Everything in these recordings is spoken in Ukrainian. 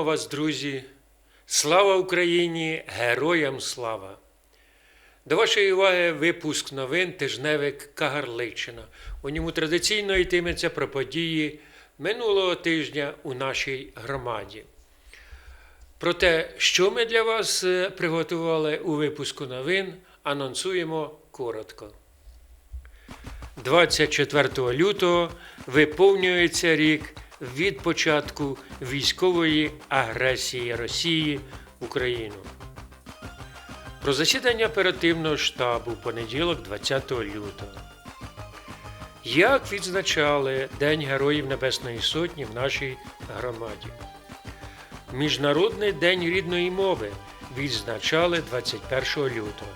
Вітаємо вас, друзі! Слава Україні! Героям слава! До вашої уваги випуск новин тижневик Кагарличина. У ньому традиційно йтиметься про події минулого тижня у нашій громаді. Про те, що ми для вас е, приготували у випуску новин, анонсуємо коротко. 24 лютого виповнюється рік від початку військової агресії Росії в Україну. Про засідання оперативного штабу понеділок 20 лютого. Як відзначали День Героїв Небесної Сотні в нашій громаді? Міжнародний день рідної мови відзначали 21 лютого.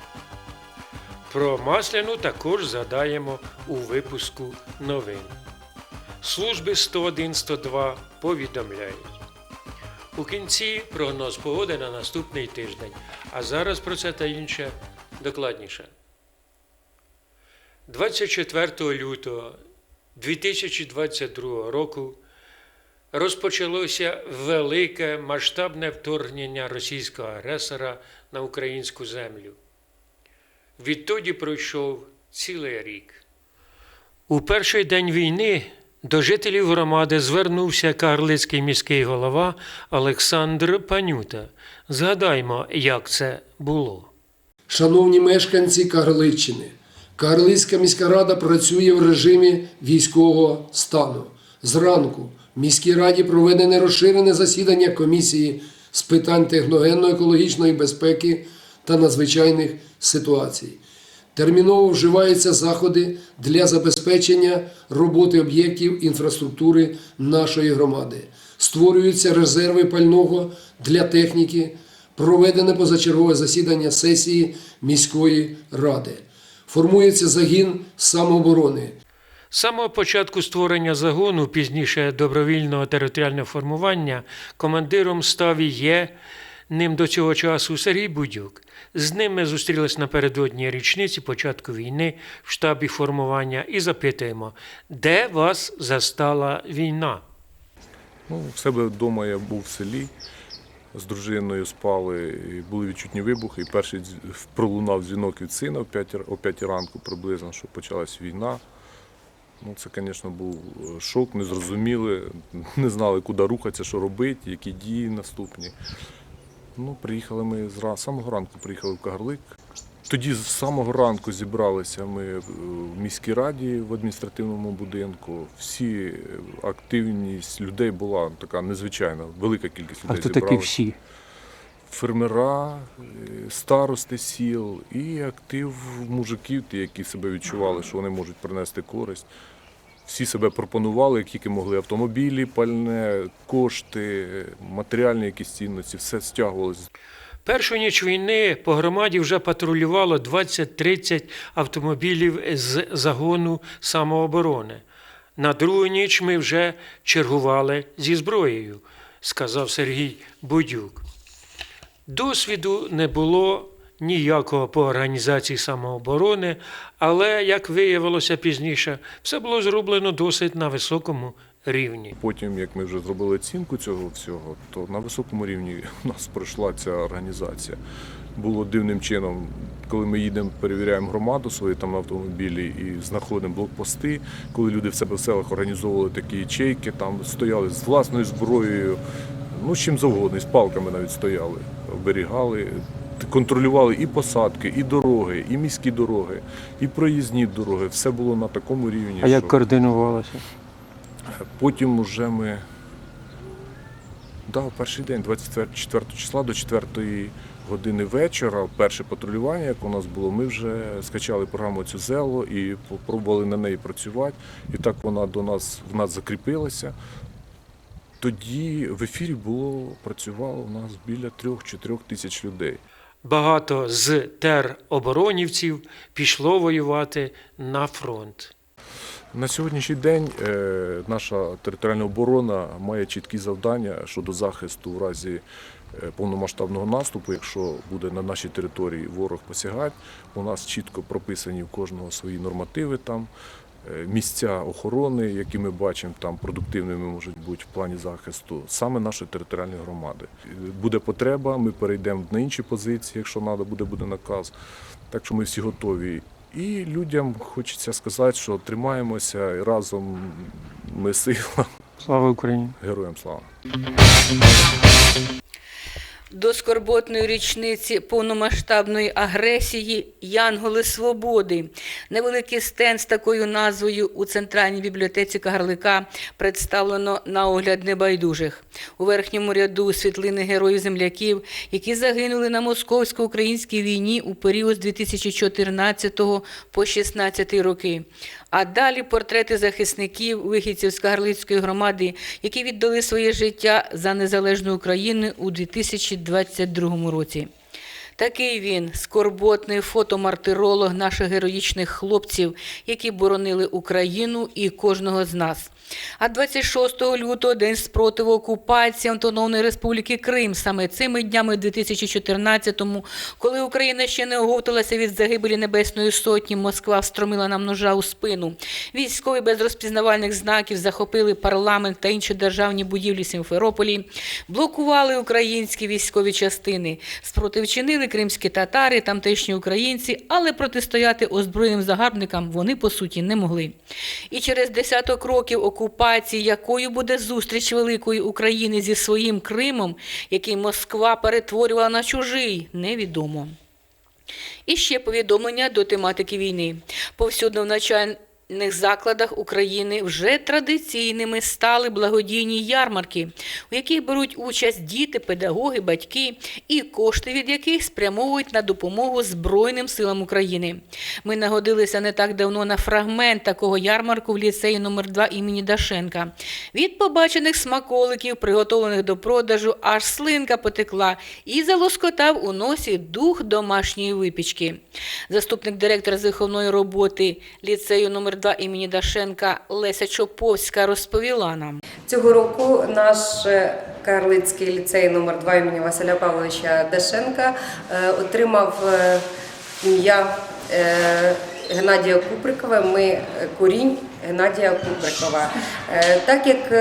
Про Масляну також згадаємо у випуску новин. Служби 101-102 повідомляють. У кінці прогноз погоди на наступний тиждень. А зараз про це та інше докладніше. 24 лютого 2022 року розпочалося велике масштабне вторгнення російського агресора на українську землю. Відтоді пройшов цілий рік. У перший день війни до жителів громади звернувся карлицький міський голова Олександр Панюта. Згадаймо, як це було. Шановні мешканці Карличчини, Карлицька міська рада працює в режимі військового стану. Зранку в міській раді проведене розширене засідання комісії з питань техногенно-екологічної безпеки та надзвичайних ситуацій. Терміново вживаються заходи для забезпечення роботи об'єктів інфраструктури нашої громади. Створюються резерви пального для техніки, проведене позачергове засідання сесії міської ради. Формується загін самооборони. З самого початку створення загону, пізніше добровільного територіального формування, командиром став і є ним до цього часу Сергій Будюк. З ним ми зустрілись напередодні річниці початку війни в штабі формування і запитуємо, де вас застала війна? Ну, в себе вдома я був в селі, з дружиною спали, і були відчутні вибухи. І перший пролунав дзвінок від сина о 5, о 5 ранку приблизно, що почалась війна. Ну, це, звісно, був е, шок, не зрозуміли, не знали, куди рухатися, що робити, які дії наступні. Ну, приїхали ми з самого ранку приїхали в Кагарлик. Тоді з самого ранку зібралися ми е, в міській раді в адміністративному будинку. Всі е, активність людей була така незвичайна, велика кількість А людей хто такі всі? Фермера, е, старости сіл і актив мужиків, ті, які себе відчували, що вони можуть принести користь. Всі себе пропонували, як тільки могли автомобілі, пальне, кошти, матеріальні якісь цінності, все стягувалося. Першу ніч війни по громаді вже патрулювало 20-30 автомобілів з загону самооборони. На другу ніч ми вже чергували зі зброєю, сказав Сергій Будюк. Досвіду не було ніякого по організації самооборони, але, як виявилося пізніше, все було зроблено досить на високому рівні. Потім, як ми вже зробили оцінку цього всього, то на високому рівні у нас пройшла ця організація. Було дивним чином, коли ми їдемо, перевіряємо громаду свої там автомобілі і знаходимо блокпости, коли люди в себе в селах організовували такі ячейки, там стояли з власною зброєю, ну з чим завгодно, з палками навіть стояли, оберігали. Контролювали і посадки, і дороги, і міські дороги, і проїзні дороги. Все було на такому рівні. А як координувалося? Потім вже ми. Да, перший день, 24 числа до 4 години вечора, перше патрулювання, як у нас було, ми вже скачали програму цю зело і спробували на неї працювати. І так вона до нас в нас закріпилася. Тоді в ефірі було працювало у нас біля 3-4 тисяч людей. Багато з тероборонівців пішло воювати на фронт. На сьогоднішній день е, наша територіальна оборона має чіткі завдання щодо захисту в разі е, повномасштабного наступу. Якщо буде на нашій території ворог посягати, у нас чітко прописані в кожного свої нормативи там. Е, місця охорони, які ми бачимо там продуктивними можуть бути в плані захисту, саме нашої територіальної громади. Буде потреба, ми перейдемо на інші позиції, якщо треба буде, буде наказ. Так що ми всі готові. І людям хочеться сказати, що тримаємося і разом ми сила. Слава Україні! Героям слава! До скорботної річниці повномасштабної агресії Янголи Свободи. Невеликий стенд з такою назвою у центральній бібліотеці Кагарлика представлено на огляд небайдужих. У верхньому ряду світлини героїв земляків, які загинули на московсько-українській війні у період з 2014 по 16 роки. А далі портрети захисників, вихідців з Кагарлицької громади, які віддали своє життя за незалежну Україну у 2022 році. Такий він скорботний фотомартиролог наших героїчних хлопців, які боронили Україну і кожного з нас. А 26 лютого день спротиву окупації Автономної Республіки Крим. Саме цими днями 2014-му, коли Україна ще не оговталася від загибелі Небесної Сотні, Москва встромила нам ножа у спину. Військові без розпізнавальних знаків захопили парламент та інші державні будівлі Сімферополі, блокували українські військові частини, спротив чинили кримські татари, тамтешні українці, але протистояти озброєним загарбникам вони по суті не могли. І через десяток років окупації, якою буде зустріч великої України зі своїм Кримом, який Москва перетворювала на чужий, невідомо. І ще повідомлення до тематики війни. Повсюдно закладах України вже традиційними стали благодійні ярмарки, у яких беруть участь діти, педагоги, батьки, і кошти від яких спрямовують на допомогу Збройним силам України. Ми нагодилися не так давно на фрагмент такого ярмарку в ліцеї номер 2 імені Дашенка. Від побачених смаколиків, приготовлених до продажу, аж слинка потекла і залоскотав у носі дух домашньої випічки. Заступник директора з виховної роботи ліцею номер 2 імені Дашенка Леся Чоповська розповіла нам. Цього року наш е, Карлицький ліцей номер 2 імені Василя Павловича Дашенка е, отримав е, ім'я Геннадія Куприкова. Ми корінь Геннадія Куприкова. Так як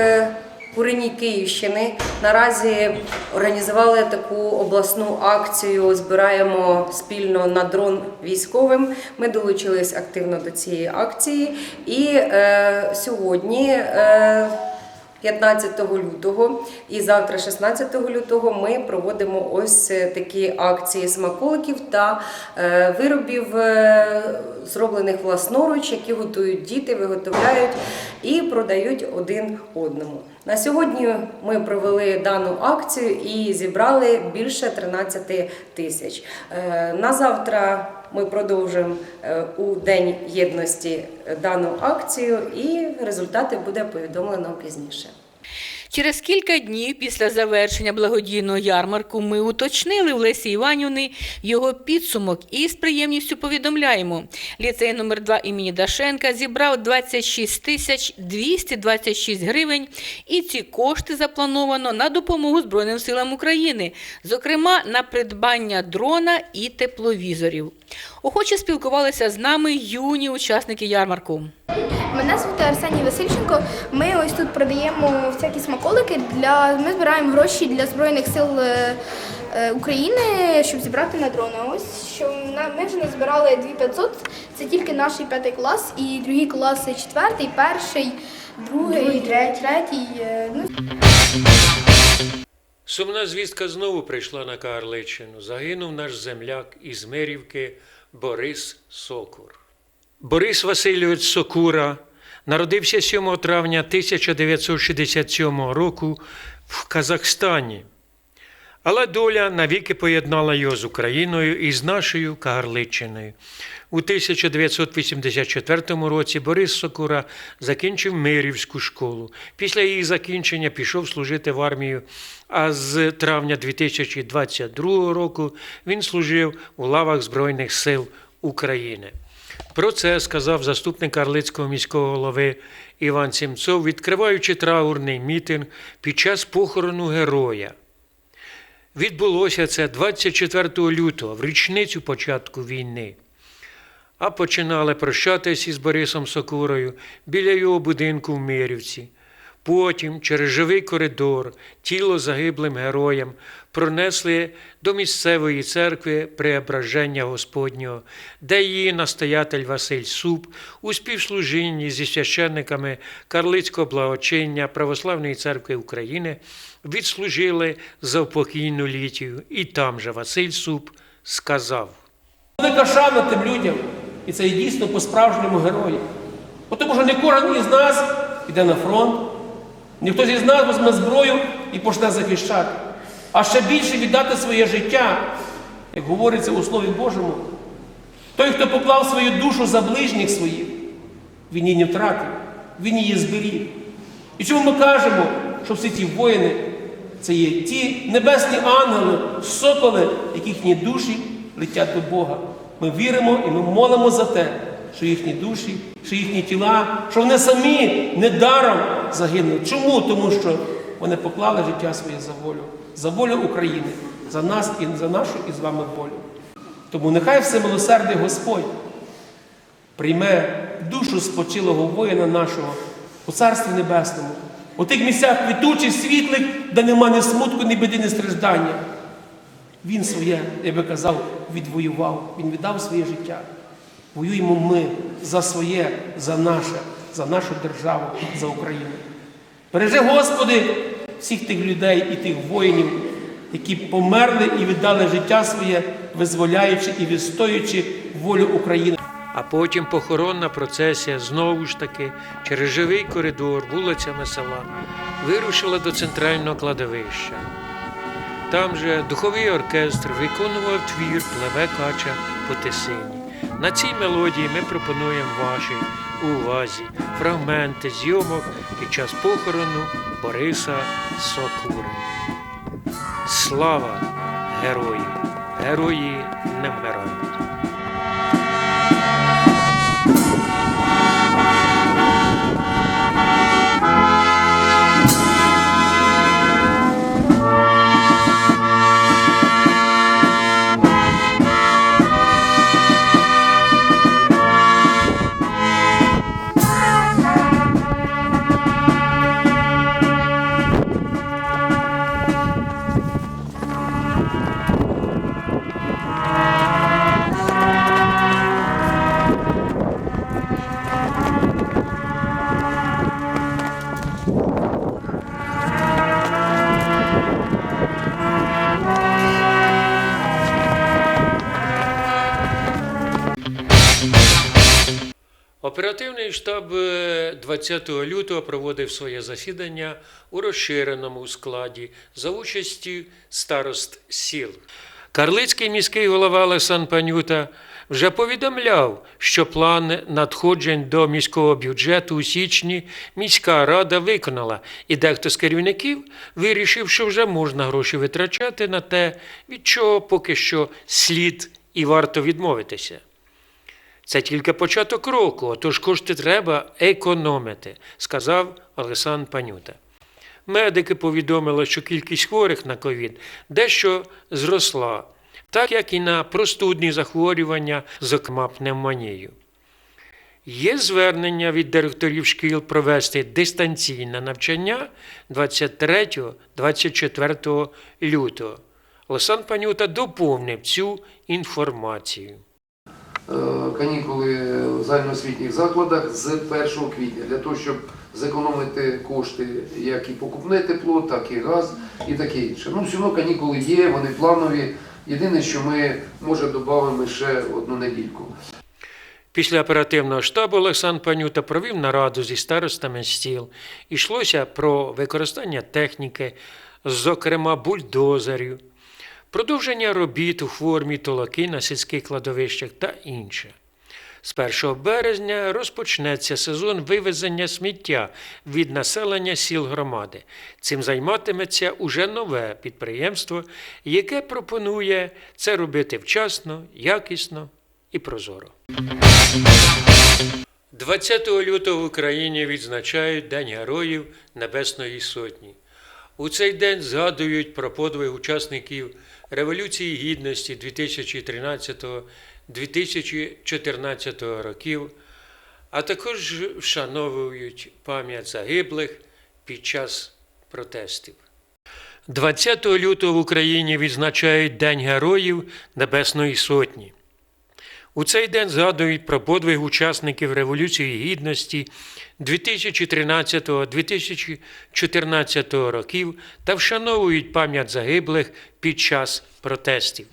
Курені Київщини наразі організували таку обласну акцію Збираємо спільно на дрон військовим. Ми долучились активно до цієї акції. І е, сьогодні. Е, 15 лютого і завтра, 16 лютого, ми проводимо ось е, такі акції смаколиків та е, виробів, е, зроблених власноруч, які готують діти, виготовляють і продають один одному. На сьогодні ми провели дану акцію і зібрали більше 13 тисяч. На завтра ми продовжимо е, у День єдності е, дану акцію, і результати буде повідомлено пізніше. Через кілька днів після завершення благодійного ярмарку ми уточнили в Лесі Іванівни його підсумок і з приємністю повідомляємо. Ліцей номер 2 імені Дашенка зібрав 26 тисяч 226 гривень, і ці кошти заплановано на допомогу Збройним силам України, зокрема на придбання дрона і тепловізорів. Охоче спілкувалися з нами юні учасники ярмарку. Мене звати Арсеній Васильченко. Ми ось тут продаємо всякі смаколики. Для ми збираємо гроші для збройних сил е, е, України, щоб зібрати на дрони. Ось що на- ми вже назбирали 2500. Це тільки наш п'ятий клас, і другі класи четвертий, перший, другий, третій. е, Ну Сумна звістка знову прийшла на Карличину. Загинув наш земляк із Мирівки Борис Сокур. Борис Васильович Сокура народився 7 травня 1967 року в Казахстані. Але доля навіки поєднала його з Україною і з нашою Кагарличиною. У 1984 році Борис Сокура закінчив Мирівську школу. Після її закінчення пішов служити в армію, а з травня 2022 року він служив у лавах Збройних сил України. Про це сказав заступник Карлицького міського голови Іван Сімцов, відкриваючи траурний мітинг під час похорону героя. Відбулося це 24 лютого, в річницю початку війни. а починали прощатись із Борисом Сокурою біля його будинку в Мирівці. Потім через живий коридор тіло загиблим героям пронесли до місцевої церкви Преображення Господнього, де її настоятель Василь Суп у співслужінні зі священниками Карлицького благочиння Православної церкви України відслужили завпокійну літію. І там же Василь Суп сказав. Велика шана тим людям, і це дійсно по-справжньому герої. Бо Тому що не кожен із нас йде на фронт, ніхто із нас візьме зброю і почне захищати. А ще більше віддати своє життя, як говориться у Слові Божому. Той, хто поклав свою душу за ближніх своїх, він її не втратив, він її зберіг. І чому ми кажемо, що всі ті воїни це є ті небесні ангели, соколи, якихні душі летять до Бога. Ми віримо і ми молимо за те, що їхні душі, що їхні тіла, що вони самі недаром загинули. Чому? Тому що вони поклали життя своє за волю, за волю України, за нас і за нашу і з вами волю. Тому нехай всемилосердний Господь прийме душу спочилого воїна нашого у Царстві Небесному, у тих місцях квітучих, світлих, де нема ні смутку, ні біди, ні страждання. Він своє, я би казав, відвоював, він віддав своє життя. Воюємо ми за своє, за наше, за нашу державу, за Україну. Бережи, Господи, всіх тих людей і тих воїнів, які померли і віддали життя своє, визволяючи і відстоюючи волю України. А потім похоронна процесія знову ж таки через живий коридор вулицями села вирушила до центрального кладовища. Там же духовий оркестр виконував твір Плеве кача по тисині. На цій мелодії ми пропонуємо вашій увазі фрагменти зйомок під час похорону Бориса Сокури. Слава героїв! Герої не вмирають! Оперативний штаб е, 20 лютого проводив своє засідання у розширеному складі за участі старост сіл. Карлицький міський голова Олександр Панюта вже повідомляв, що план надходжень до міського бюджету у січні міська рада виконала, і дехто з керівників вирішив, що вже можна гроші витрачати на те, від чого поки що слід і варто відмовитися. Це тільки початок року, отож кошти треба економити, сказав Олександр Панюта. Медики повідомили, що кількість хворих на ковід дещо зросла, так як і на простудні захворювання, зокрема пневмонію. Є звернення від директорів шкіл провести дистанційне навчання 23-24 лютого. Олександр Панюта доповнив цю інформацію. Е, канікули в загальноосвітніх закладах з 1 квітня для того, щоб зекономити кошти як і покупне тепло, так і газ і таке інше. Ну, все одно канікули є, вони планові. Єдине, що ми може додамо ще одну недільку. Після оперативного штабу Олександр Панюта провів нараду зі старостами стіл. Ішлося про використання техніки, зокрема бульдозерів, продовження робіт у формі толоки на сільських кладовищах та інше. З 1 березня розпочнеться сезон вивезення сміття від населення сіл громади. Цим займатиметься уже нове підприємство, яке пропонує це робити вчасно, якісно і прозоро. 20 лютого в Україні відзначають День Героїв Небесної Сотні. У цей день згадують про подвиг учасників Революції Гідності 2013-2014 років, а також вшановують пам'ять загиблих під час протестів. 20 лютого в Україні відзначають День Героїв Небесної Сотні. У цей день згадують про подвиг учасників Революції Гідності 2013-2014 років та вшановують пам'ять загиблих під час протестів.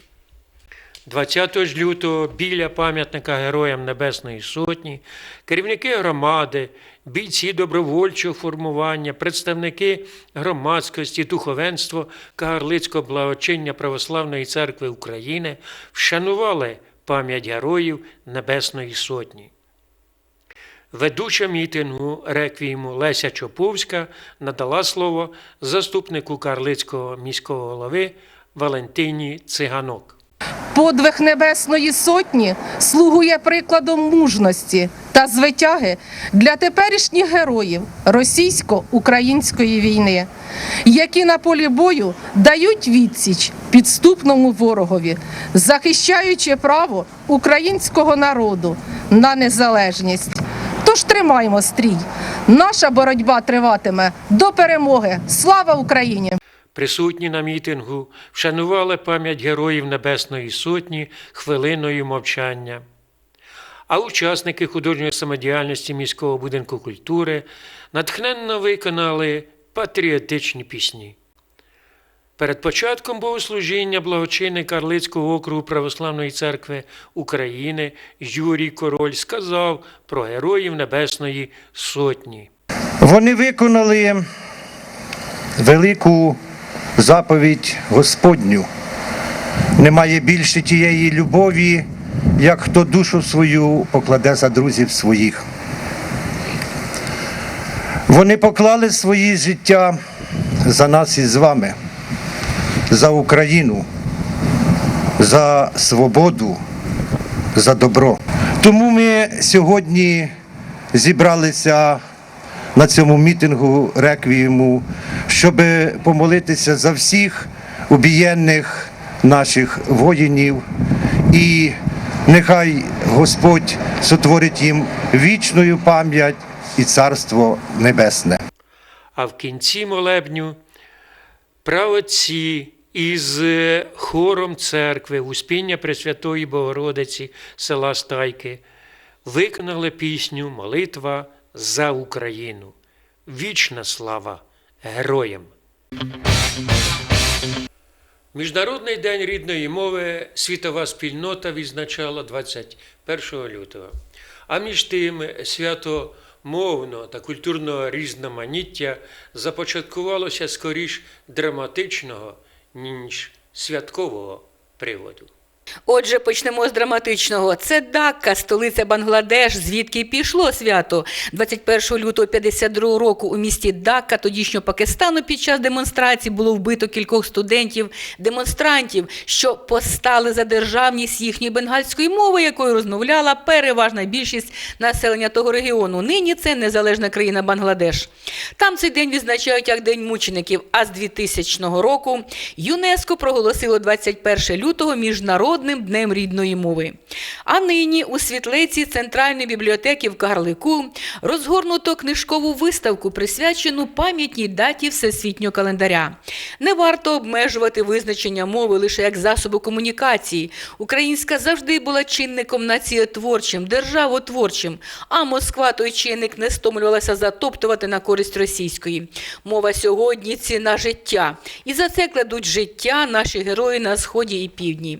20 лютого біля пам'ятника Героям Небесної Сотні керівники громади, бійці добровольчого формування, представники громадськості, духовенство Кагарлицького благочиння Православної церкви України вшанували пам'ять героїв Небесної Сотні. Ведуча мітингу реквієму Леся Чоповська надала слово заступнику Карлицького міського голови Валентині Циганок. Подвиг Небесної Сотні слугує прикладом мужності та звитяги для теперішніх героїв російсько-української війни, які на полі бою дають відсіч підступному ворогові, захищаючи право українського народу на незалежність. Тож тримаємо стрій. Наша боротьба триватиме до перемоги. Слава Україні! Присутні на мітингу вшанували пам'ять героїв Небесної Сотні хвилиною мовчання. А учасники художньої самодіяльності міського будинку культури натхненно виконали патріотичні пісні. Перед початком богослужіння благочинний Карлицького округу Православної церкви України Юрій Король сказав про героїв Небесної Сотні. Вони виконали велику заповідь Господню. Немає більше тієї любові, як хто душу свою покладе за друзів своїх. Вони поклали свої життя за нас із вами, за Україну, за свободу, за добро. Тому ми сьогодні зібралися на цьому мітингу реквієму, щоб помолитися за всіх убієнних наших воїнів. І нехай Господь сотворить їм вічною пам'ять і царство небесне. А в кінці молебню праотці із е, хором церкви Успіння Пресвятої Богородиці села Стайки виконали пісню Молитва за Україну. Вічна слава героям! Міжнародний день рідної мови світова спільнота відзначала 21 лютого. А між тим свято мовного та культурного різноманіття започаткувалося скоріш драматичного, ніж святкового приводу. Отже, почнемо з драматичного. Це Дакка, столиця Бангладеш, звідки пішло свято. 21 лютого 52 року у місті Дакка, тодішнього Пакистану, під час демонстрації було вбито кількох студентів, демонстрантів, що постали за державність їхньої бенгальської мови, якою розмовляла переважна більшість населення того регіону. Нині це незалежна країна Бангладеш. Там цей день відзначають як День мучеників. А з 2000 року ЮНЕСКО проголосило 21 лютого міжнародним днем рідної мови. А нині у світлиці Центральної бібліотеки в Карлику розгорнуто книжкову виставку, присвячену пам'ятній даті всесвітнього календаря. Не варто обмежувати визначення мови лише як засобу комунікації. Українська завжди була чинником націєтворчим, державотворчим, а Москва той чинник не стомлювалася затоптувати на користь російської. Мова сьогодні ціна життя. І за це кладуть життя наші герої на сході і півдні.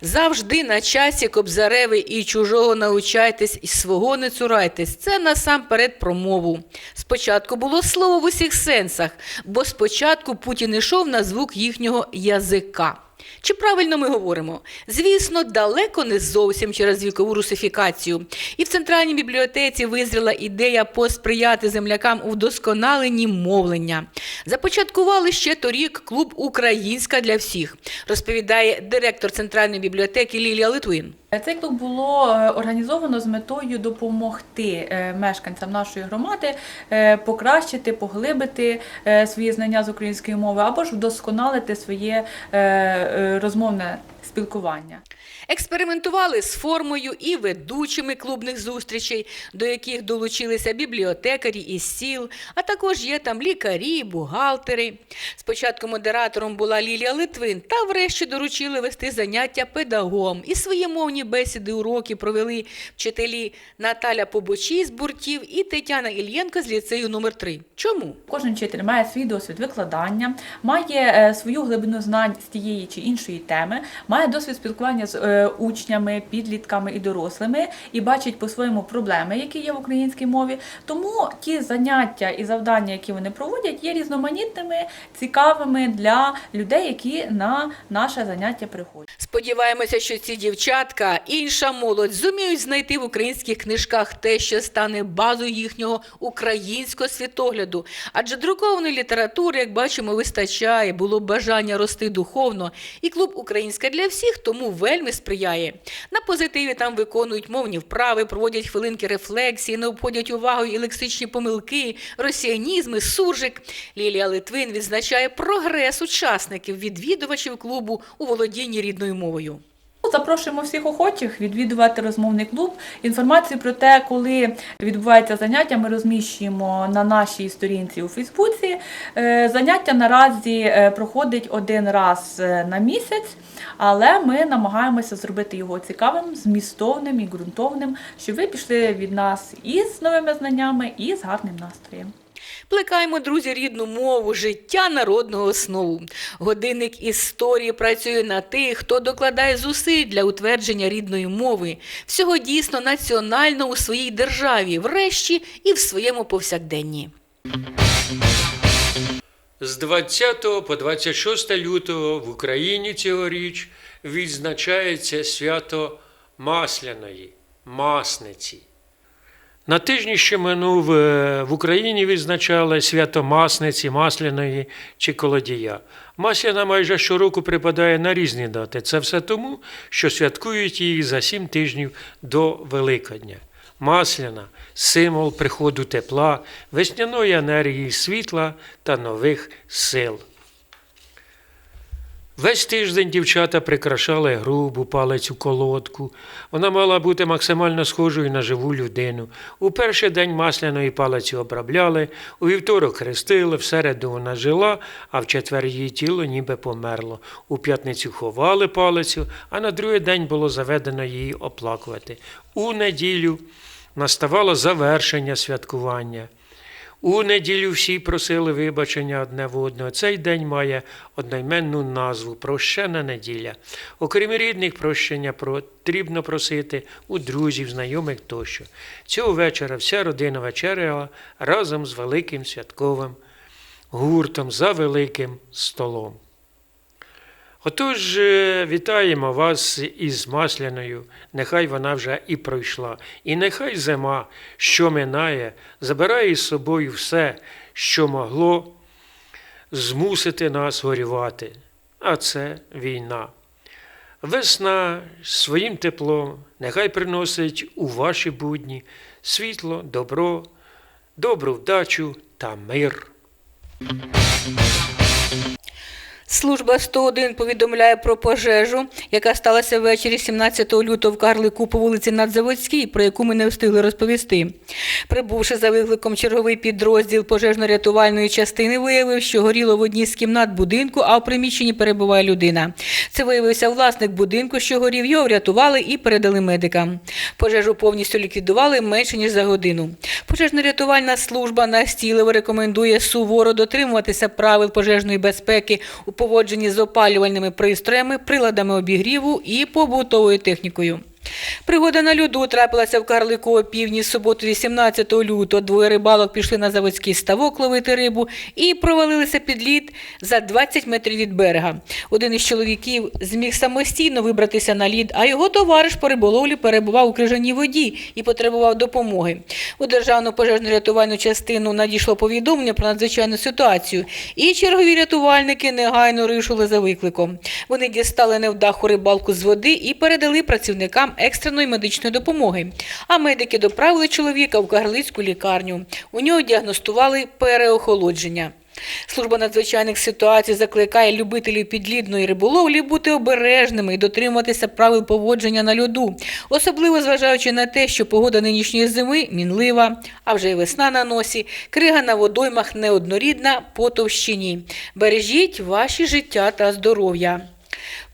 Завжди на часі Кобзареви і чужого научайтесь, і свого не цурайтесь. Це насамперед про мову. Спочатку було слово в усіх сенсах, бо спочатку Путін йшов на звук їхнього язика. Чи правильно ми говоримо? Звісно, далеко не зовсім через вікову русифікацію. І в центральній бібліотеці визріла ідея посприяти землякам у вдосконаленні мовлення. Започаткували ще торік клуб Українська для всіх, розповідає директор центральної бібліотеки Лілія Литвин. Цей клуб було е, організовано з метою допомогти е, мешканцям нашої громади е, покращити, поглибити е, свої знання з української мови або ж вдосконалити своє е, е, розмовне спілкування. Експериментували з формою і ведучими клубних зустрічей, до яких долучилися бібліотекарі із сіл, а також є там лікарі, бухгалтери. Спочатку модератором була Лілія Литвин, та врешті доручили вести заняття педагогам. І свої мовні бесіди, уроки провели вчителі Наталя Побочій з буртів і Тетяна Ільєнко з ліцею номер 3 Чому? Кожен вчитель має свій досвід викладання, має е, свою глибину знань з тієї чи іншої теми, має досвід спілкування з е, учнями, підлітками і дорослими і бачить по-своєму проблеми, які є в українській мові. Тому ті заняття і завдання, які вони проводять, є різноманітними, цікавими для людей, які на наше заняття приходять. Сподіваємося, що ці дівчатка, інша молодь зуміють знайти в українських книжках те, що стане базою їхнього українського світогляду. Адже друкованої літератури, як бачимо, вистачає, було бажання рости духовно, і клуб Українська для всіх тому вельми сприяє. На позитиві там виконують мовні вправи, проводять хвилинки рефлексії, не обходять увагою і лексичні помилки, росіянізми, суржик. Лілія Литвин відзначає прогрес учасників, відвідувачів клубу у володінні рідною мовою. Запрошуємо всіх охочих відвідувати розмовний клуб. Інформацію про те, коли відбувається заняття, ми розміщуємо на нашій сторінці у Фейсбуці. Е, Заняття наразі е, проходить один раз е, на місяць, але ми намагаємося зробити його цікавим, змістовним і ґрунтовним, щоб ви пішли від нас і з новими знаннями, і з гарним настроєм. Плекаємо, друзі, рідну мову, життя народного основу. Годинник історії працює на тих, хто докладає зусиль для утвердження рідної мови, всього дійсно національно у своїй державі, врешті і в своєму повсякденні. З 20 по 26 лютого в Україні цьогоріч відзначається свято Масляної, Масниці. На тижні, що минув, е, в Україні відзначали свято Масниці, Масляної чи Колодія. Масляна майже щороку припадає на різні дати. Це все тому, що святкують її за сім тижнів до Великодня. Масляна символ приходу тепла, весняної енергії, світла та нових сил. Весь тиждень дівчата прикрашали грубу палицю колодку. Вона мала бути максимально схожою на живу людину. У перший день масляної палиці обробляли, у вівторок хрестили, в середу вона жила, а в четвер її тіло ніби померло. У п'ятницю ховали палицю, а на другий день було заведено її оплакувати. У неділю наставало завершення святкування. У неділю всі просили вибачення одне в одного. Цей день має одноіменну назву прощена неділя. Окрім рідних, прощення потрібно просити у друзів, знайомих тощо. Цього вечора вся родина вечеряла разом з великим святковим гуртом за великим столом. Отож, вітаємо вас із Масляною, нехай вона вже і пройшла. І нехай зима, що минає, забирає із собою все, що могло змусити нас горювати. А це війна. Весна своїм теплом нехай приносить у ваші будні світло, добро, добру вдачу та мир. Служба 101 повідомляє про пожежу, яка сталася ввечері 17 лютого в Карлику по вулиці Надзаводській, про яку ми не встигли розповісти. Прибувши за викликом черговий підрозділ пожежно-рятувальної частини, виявив, що горіло в одній з кімнат будинку, а в приміщенні перебуває людина. Це виявився власник будинку, що горів. Його врятували і передали медикам. Пожежу повністю ліквідували менше ніж за годину. Пожежно-рятувальна служба настійливо рекомендує суворо дотримуватися правил пожежної безпеки у поводженні з опалювальними пристроями, приладами обігріву і побутовою технікою. Пригода на льоду трапилася в Карлику о півдні суботу 18 лютого. Двоє рибалок пішли на заводський ставок ловити рибу і провалилися під лід за 20 метрів від берега. Один із чоловіків зміг самостійно вибратися на лід, а його товариш по риболовлі перебував у крижаній воді і потребував допомоги. У державну пожежно-рятувальну частину надійшло повідомлення про надзвичайну ситуацію, і чергові рятувальники негайно рушили за викликом. Вони дістали невдаху рибалку з води і передали працівникам екстреної медичної допомоги. А медики доправили чоловіка в Кагарлицьку лікарню. У нього діагностували переохолодження. Служба надзвичайних ситуацій закликає любителів підлідної риболовлі бути обережними і дотримуватися правил поводження на льоду, особливо зважаючи на те, що погода нинішньої зими мінлива, а вже й весна на носі, крига на водоймах неоднорідна по товщині. Бережіть ваші життя та здоров'я.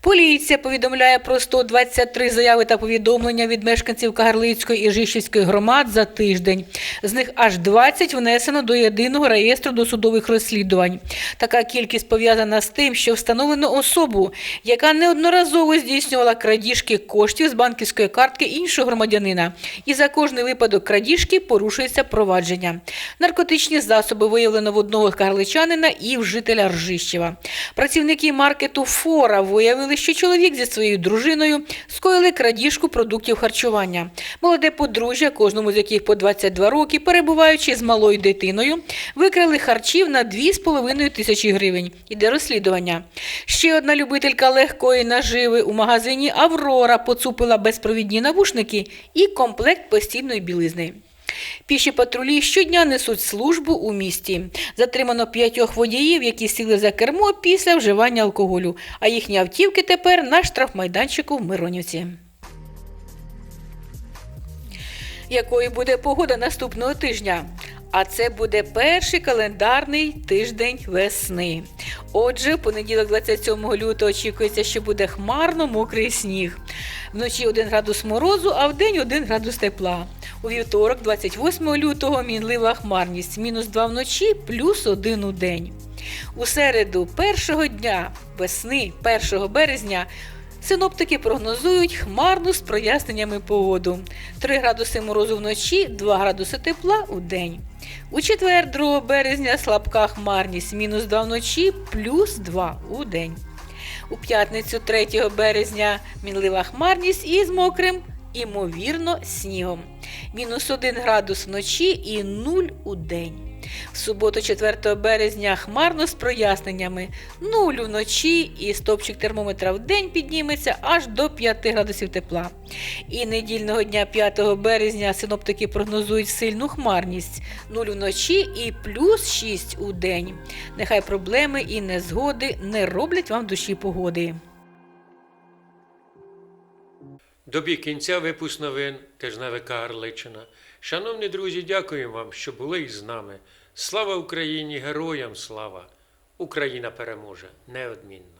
Поліція повідомляє про 123 заяви та повідомлення від мешканців Кагарлицької і Жишівської громад за тиждень. З них аж 20 внесено до єдиного реєстру досудових розслідувань. Така кількість пов'язана з тим, що встановлено особу, яка неодноразово здійснювала крадіжки коштів з банківської картки іншого громадянина. І за кожний випадок крадіжки порушується провадження. Наркотичні засоби виявлено в одного карличанина і в жителя Ржищева. Працівники маркету Фора виявили, що чоловік зі своєю дружиною скоїли крадіжку продуктів харчування. Молоде подружжя, кожному з яких по 22 роки, перебуваючи з малою дитиною, викрали харчів на 2,5 тисячі гривень. Іде розслідування. Ще одна любителька легкої наживи у магазині Аврора поцупила безпровідні навушники і комплект постільної білизни. Піші патрулі щодня несуть службу у місті. Затримано п'ятьох водіїв, які сіли за кермо після вживання алкоголю, а їхні автівки тепер на штрафмайданчику в Миронівці. Якою буде погода наступного тижня? А це буде перший календарний тиждень весни. Отже, понеділок, 27 лютого, очікується, що буде хмарно мокрий сніг. Вночі 1 градус морозу, а вдень 1 градус тепла. У вівторок, 28 лютого, мінлива хмарність, мінус 2 вночі, плюс 1 у день. У середу, першого дня весни, 1 березня, Синоптики прогнозують хмарну з проясненнями погоду. 3 градуси морозу вночі, 2 градуси тепла у день. У четвер, 2 березня, слабка хмарність, мінус 2 вночі, плюс 2 у день. У п'ятницю 3 березня мінлива хмарність із мокрим, імовірно, снігом. Мінус 1 градус вночі і 0 у день. В суботу, 4 березня, хмарно з проясненнями. 0 вночі і стопчик термометра в день підніметься аж до 5 градусів тепла. І недільного дня 5 березня синоптики прогнозують сильну хмарність 0 вночі і плюс 6 у день. Нехай проблеми і незгоди не роблять вам душі погоди. Добі кінця випуск новин Тижневика Гарличина. Шановні друзі, дякуємо вам, що були із нами. Слава Україні! Героям слава! Україна переможе неодмінно.